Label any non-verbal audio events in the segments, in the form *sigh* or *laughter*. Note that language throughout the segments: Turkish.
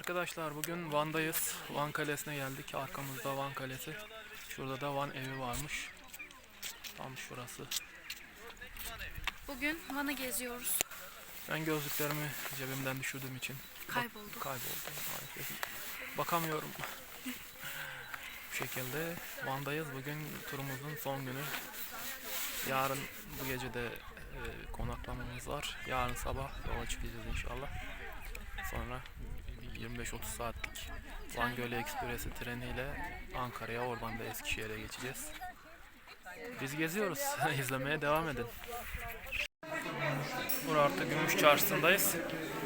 arkadaşlar bugün Van'dayız. Van Kalesi'ne geldik. Arkamızda Van Kalesi. Şurada da Van evi varmış. Tam şurası. Bugün Van'ı geziyoruz. Ben gözlüklerimi cebimden düşürdüğüm için Kayboldu. kayboldu maalesef. Bakamıyorum. Bu şekilde Van'dayız. Bugün turumuzun son günü. Yarın bu gece de e, konaklamamız var. Yarın sabah yola çıkacağız inşallah. Sonra 25-30 saatlik Van Gölü Ekspresi treniyle Ankara'ya oradan da Eskişehir'e geçeceğiz. Biz geziyoruz. *laughs* İzlemeye devam edin. Burası Gümüş Çarşısı'ndayız.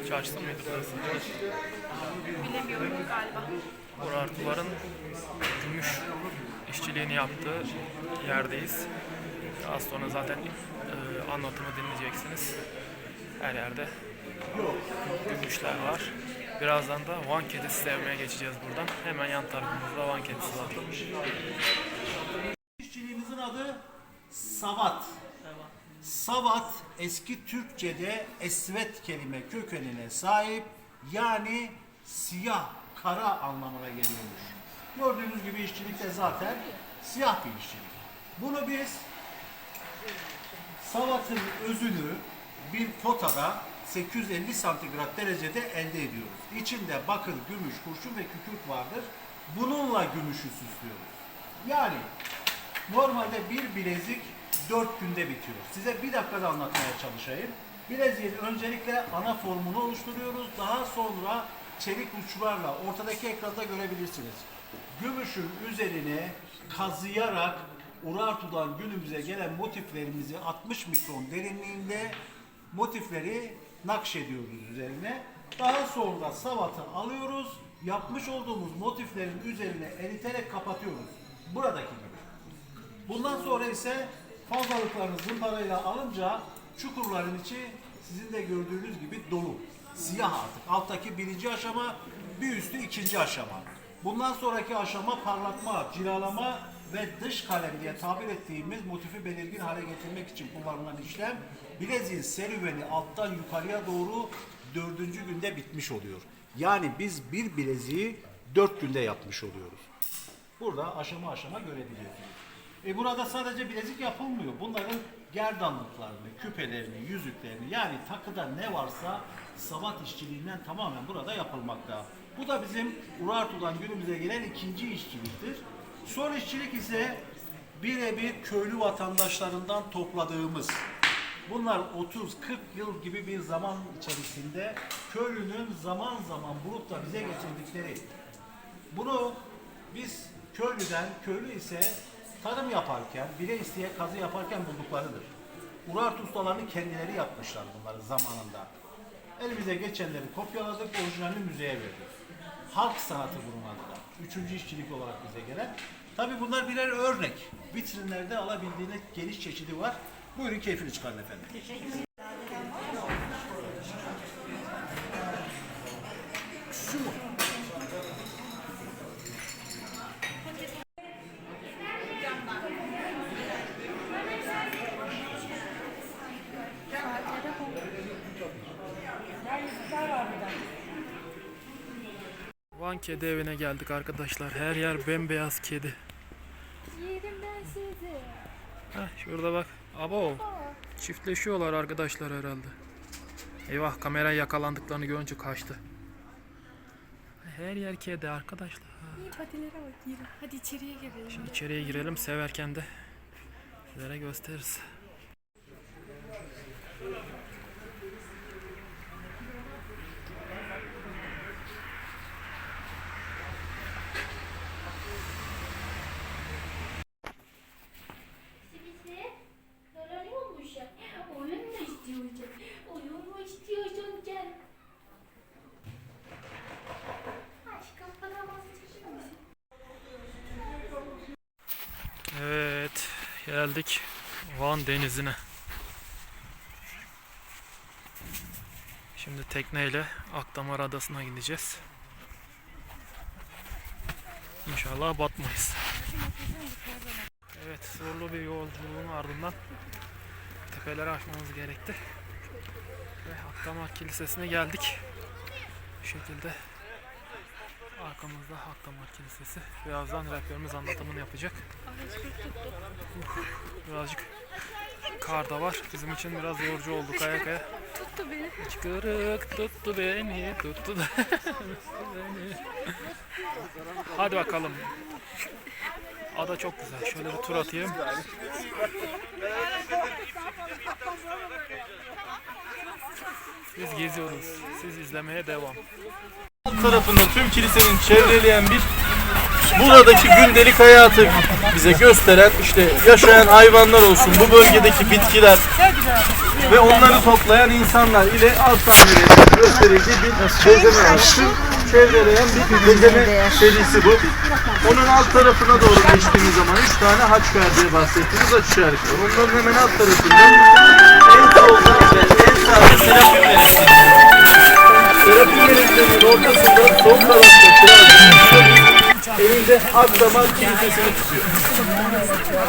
Çarşısı mıydı burası? Bilemiyorum galiba. Urartuların gümüş işçiliğini yaptığı yerdeyiz. Az sonra zaten e, anlatımı dinleyeceksiniz. Her yerde gümüşler var. Birazdan da Van kedisi sevmeye geçeceğiz buradan. Hemen yan tarafımızda Van kedisi var. İşçiliğimizin adı savat. Savat eski Türkçe'de esvet kelime kökenine sahip yani siyah, kara anlamına geliyormuş. Gördüğünüz gibi işçilik de zaten siyah bir işçilik. Bunu biz savatın özünü bir potada 850 santigrat derecede elde ediyoruz. İçinde bakır, gümüş, kurşun ve kükürt vardır. Bununla gümüşü süslüyoruz. Yani Normalde bir bilezik 4 günde bitiyor. Size bir dakikada anlatmaya çalışayım. Bileziğin öncelikle ana formunu oluşturuyoruz. Daha sonra çelik uçlarla ortadaki ekranda görebilirsiniz. Gümüşün üzerine kazıyarak Urartu'dan günümüze gelen motiflerimizi 60 mikron derinliğinde motifleri nakşediyoruz üzerine. Daha sonra savatı alıyoruz. Yapmış olduğumuz motiflerin üzerine eriterek kapatıyoruz. Buradaki gibi. Bundan sonra ise fazlalıklarını zımparayla alınca çukurların içi sizin de gördüğünüz gibi dolu. Siyah artık. Alttaki birinci aşama, bir üstü ikinci aşama. Bundan sonraki aşama parlatma, cilalama ve dış kalem diye tabir ettiğimiz motifi belirgin hale getirmek için kullanılan işlem bileziğin serüveni alttan yukarıya doğru dördüncü günde bitmiş oluyor. Yani biz bir bileziği dört günde yapmış oluyoruz. Burada aşama aşama görebiliyorsunuz. E burada sadece bilezik yapılmıyor. Bunların gerdanlıklarını, küpelerini, yüzüklerini yani takıda ne varsa sabat işçiliğinden tamamen burada yapılmakta. Bu da bizim Urartu'dan günümüze gelen ikinci işçiliktir. Son işçilik ise birebir köylü vatandaşlarından topladığımız Bunlar 30-40 yıl gibi bir zaman içerisinde köylünün zaman zaman bulup da bize getirdikleri bunu biz köylüden, köylü ise tarım yaparken, bile isteye kazı yaparken bulduklarıdır. Urartu ustalarını kendileri yapmışlar bunları zamanında. Elimize geçenleri kopyaladık, orijinalini müzeye verdik. Halk sanatı bunun adı da. Üçüncü işçilik olarak bize gelen. Tabi bunlar birer örnek. Vitrinlerde alabildiğiniz geniş çeşidi var. Buyurun keyfini çıkarın efendim. Şu mu? Van kedi evine geldik arkadaşlar. Her yer bembeyaz kedi. Yerim ben sizi. Heh, şurada bak. Abo. Çiftleşiyorlar arkadaşlar herhalde. Eyvah kameraya yakalandıklarını görünce kaçtı. Her yer kedi arkadaşlar. Patilere bak yürü. Hadi içeriye girelim. Şimdi içeriye girelim severken de sizlere gösteririz. Geldik Van denizine. Şimdi tekneyle Akdamar Adası'na gideceğiz. İnşallah batmayız. Evet zorlu bir yolculuğun ardından tepeleri aşmamız gerekti. Ve Akdamar Kilisesi'ne geldik. Bu şekilde Arkamızda Akdamar Kilisesi. Birazdan rehberimiz anlatımını yapacak. Birazcık kar da var. Bizim için biraz yorucu oldu kaya kaya. Tuttu beni. Çıkırık tuttu beni, tuttu da *laughs* beni. Hadi bakalım. Ada çok güzel. Şöyle bir tur atayım. Biz geziyoruz. Siz izlemeye devam. Tarafında tüm kilisenin çevreleyen bir buradaki gündelik hayatı bize gösteren işte yaşayan hayvanlar olsun bu bölgedeki bitkiler ve onları toplayan insanlar ile alt sahnelerin gösterildiği bir var. Tüm çevreleyen bir bezeme serisi bu. Onun alt tarafına doğru geçtiğimiz zaman üç tane haç diye bahsettiğimiz haç işareti. Onların hemen alt tarafında sol tarafta kral elinde Akdamar Kilisesi'ni tutuyor.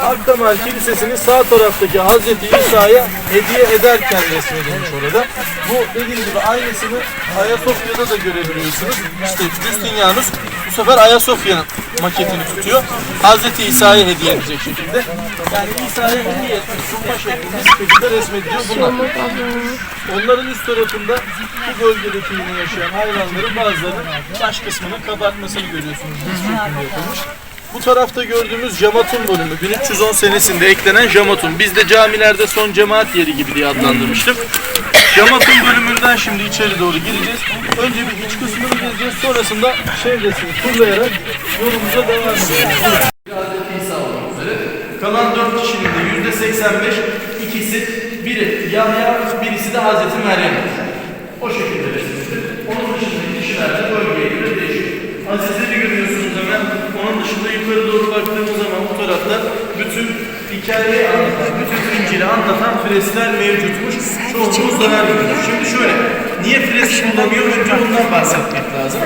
Akdamar Kilisesi'ni sağ taraftaki Hazreti İsa'ya hediye ederken resmedilmiş orada. Bu dediğim gibi aynısını Ayasofya'da da görebiliyorsunuz. İşte Justinianus sefer Ayasofya'nın maketini tutuyor. Hazreti İsa'ya hediye edecek şekilde. Yani İsa'ya hediye etmiş sunma şeklinde bir şekilde resmediliyor bunlar. Onların üst tarafında bu bölgedeki yine yaşayan hayvanların bazılarının baş kısmının kabartmasını görüyorsunuz. Bu şekilde yapılmış. Bu tarafta gördüğümüz Jamatun bölümü 1310 senesinde eklenen Jamatun. Biz de camilerde son cemaat yeri gibi diye adlandırmıştık. Jamatun bölümünden şimdi içeri doğru gireceğiz. Önce bir iç kısmını gezeceğiz. Sonrasında çevresini turlayarak yolumuza devam edeceğiz. Kalan dört kişinin de yüzde 85 ikisi biri Yahya, birisi de Hazreti Meryem. O şekilde resmidir. Onun dışındaki kişiler de bölgeye göre değişiyor. Azizleri görüyorsunuz hemen. Onun dışında yukarı doğru baktığımız zaman bu tarafta bütün hikayeyi anlatan, bütün İncil'i anlatan freskler mevcutmuş. Çoğunluğu zarar görüyor. Şimdi şöyle, niye fresk kullanıyor? Önce bundan bahsetmek lazım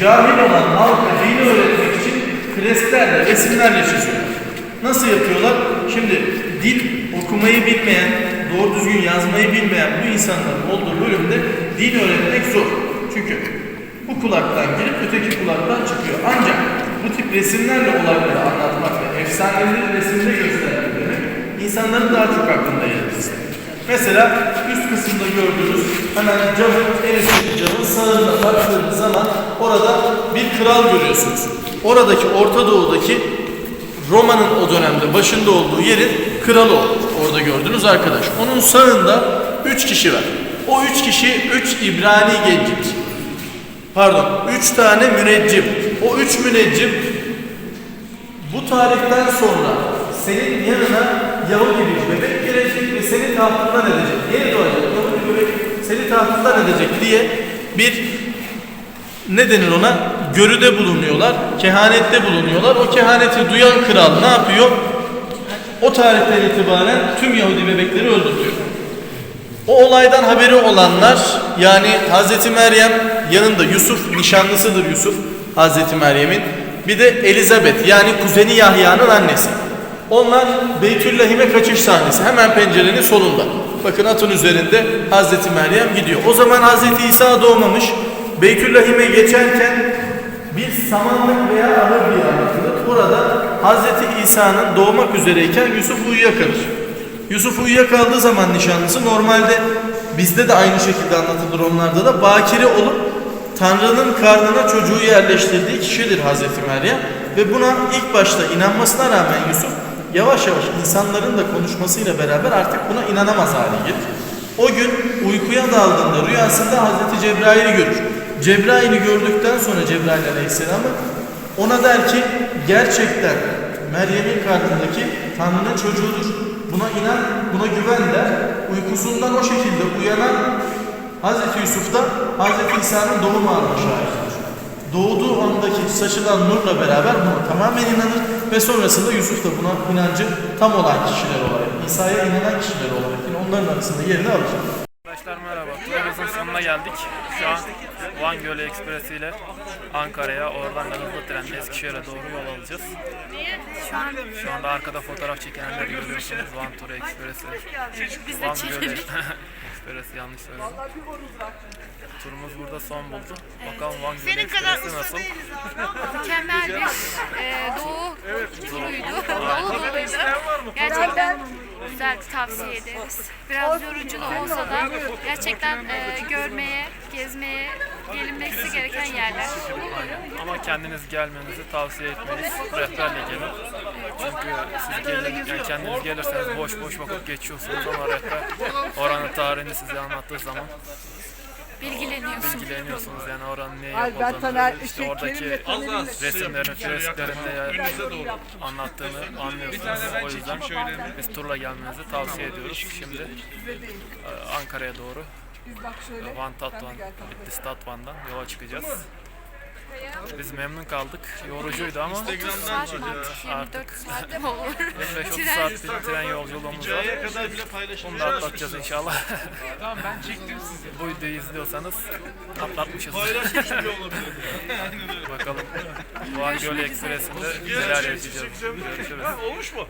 cahil olan halka dini öğretmek için fresklerle, resimlerle çiziyorlar. Nasıl yapıyorlar? Şimdi dil okumayı bilmeyen, doğru düzgün yazmayı bilmeyen bu insanların olduğu bölümde din öğretmek zor. Çünkü bu kulaktan girip öteki kulaktan çıkıyor. Ancak bu tip resimlerle olayları anlatmak ve efsaneleri resimde göstermek insanların daha çok aklında yer. Mesela üst kısımda gördüğünüz hemen camın en üstteki camın sağında baktığınız zaman orada bir kral görüyorsunuz. Oradaki Orta Doğu'daki Roma'nın o dönemde başında olduğu yerin kralı o. Orada gördüğünüz arkadaş. Onun sağında üç kişi var. O üç kişi üç İbrani gencidir. Pardon, üç tane müneccim. O üç müneccim bu tarihten sonra senin yanına Yahudi bir bebek gelecek ve seni tahtından edecek. Yeni doğacak Yahudi bebek seni tahtından edecek diye bir ne denir ona? Görüde bulunuyorlar, kehanette bulunuyorlar. O kehaneti duyan kral ne yapıyor? O tarihten itibaren tüm Yahudi bebekleri öldürüyor. O olaydan haberi olanlar yani Hazreti Meryem yanında Yusuf nişanlısıdır Yusuf Hazreti Meryem'in. Bir de Elizabeth yani kuzeni Yahya'nın annesi. Onlar Beytüllahim'e kaçış sahnesi hemen pencerenin solunda. Bakın atın üzerinde Hazreti Meryem gidiyor. O zaman Hazreti İsa doğmamış. Beytüllahim'e geçerken bir samanlık veya ahır diye anlatılır. Orada Hazreti İsa'nın doğmak üzereyken Yusuf uyuyakalır. Yusuf uyuyakaldığı zaman nişanlısı normalde bizde de aynı şekilde anlatılır onlarda da bakire olup Tanrı'nın karnına çocuğu yerleştirdiği kişidir Hazreti Meryem ve buna ilk başta inanmasına rağmen Yusuf yavaş yavaş insanların da konuşmasıyla beraber artık buna inanamaz hale gelir. O gün uykuya daldığında rüyasında Hazreti Cebrail'i görür. Cebrail'i gördükten sonra Cebrail Aleyhisselam'ı ona der ki gerçekten Meryem'in karnındaki Tanrı'nın çocuğudur. Buna inan, buna güven der. Uykusundan o şekilde uyanan Hazreti Yusuf da Hazreti İsa'nın doğum anına şahittir. Doğduğu andaki saçılan nurla beraber buna tamamen inanır ve sonrasında Yusuf da buna inancı tam olan kişiler olarak, İsa'ya inanan kişiler olarak yine onların arasında yerini alır. Arkadaşlar merhaba. Turumuzun sonuna geldik. Şu an Van Gölü Ekspresi ile Ankara'ya, oradan da hızlı trenle Eskişehir'e doğru yol alacağız. Şu an Şu anda arkada fotoğraf çekenleri görüyorsunuz. Van Turu Ekspresi. biz de Van Gölü *laughs* Ekspresi yanlış söyledim. turumuz burada son buldu. Bakalım Van Gölü Ekspresi nasıl? *laughs* Mükemmel bir e, doğu turuydu. Dolu doluydu. Gerçekten güzel tavsiye ederiz. Biraz yorucu da olsa da gerçekten e, görmeye, gezmeye gelinmesi gereken yerler. Ama kendiniz gelmenizi tavsiye etmeyiz. Rehberle gelin. Çünkü siz gelin, yani kendiniz gelirseniz boş boş vakit geçiyorsunuz ama rehber tarihini size anlattığı zaman Bilgileniyorsun. bilgileniyorsunuz. Yani oranın ne Ay ben Taner yapıldığını, işte oradaki Kerim'le Taner'in resimlerin, fresklerinde ya- anlattığını anlıyorsunuz. O yüzden biz turla gelmenizi tavsiye ediyoruz. Şimdi e, Ankara'ya doğru biz bak şöyle. Van Tatvan, Bitlis Tatvan'dan yola çıkacağız. Biz memnun kaldık. Yorucuydu ama saat mi artık? 24 saat mi olur? 25-30 Tren. saat bir tren yolculuğumuz var. Hikayeye kadar bile. Bunu da atlatacağız inşallah. *laughs* Tamam ben çektim sizi. Bu videoyu izliyorsanız atlatmışız. Paylaşmış bile *laughs* olabilir. Bakalım Van Gölü Ekspresi'nde neler yaşayacağız. Görüşürüz. Olmuş mu?